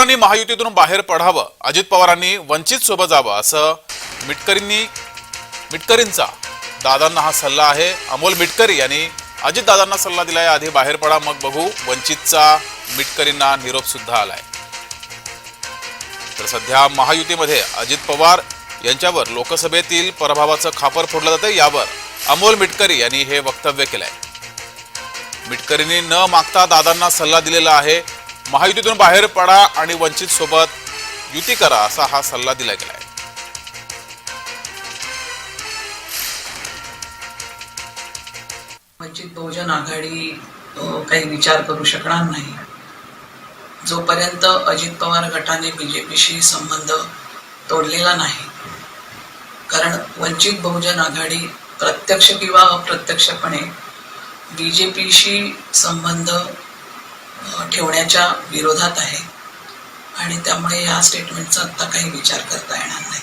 पवारांनी महायुतीतून बाहेर पडावं अजित पवारांनी वंचित सोबत जावं असं मिटकरींनी मिटकरींचा दादांना हा सल्ला आहे. अमोल मिटकरी यांनी अजित दादांना सल्ला दिलाय आधी बाहेर पडा मग बघू. वंचितचा मिटकरींना निरोप सुद्धा आलाय. तर सध्या महायुतीमध्ये अजित पवार यांच्यावर लोकसभेतील पराभवाचं खापर फोडलं जातं यावर अमोल मिटकरी यांनी हे वक्तव्य केलंय. मिटकरींनी न मागता दादांना सल्ला दिलेला आहे. महायुतीतून बाहेर पडा आणि वंचित सोबत युती करा असा हा सल्ला दिला गेलाय वंचित बहुजन आघाडी काही विचार करू शकणार नाही. जोपर्यंत अजित पवार गटाने बीजेपीशी संबंध तोडलेला नाही कारण वंचित बहुजन आघाडी प्रत्यक्ष किंवा अप्रत्यक्षपणे बीजेपीशी संबंध ठेवण्याच्या विरोधात आहे. आणि त्यामुळे या स्टेटमेंटचा आत्ता काही विचार करता येणार नाही.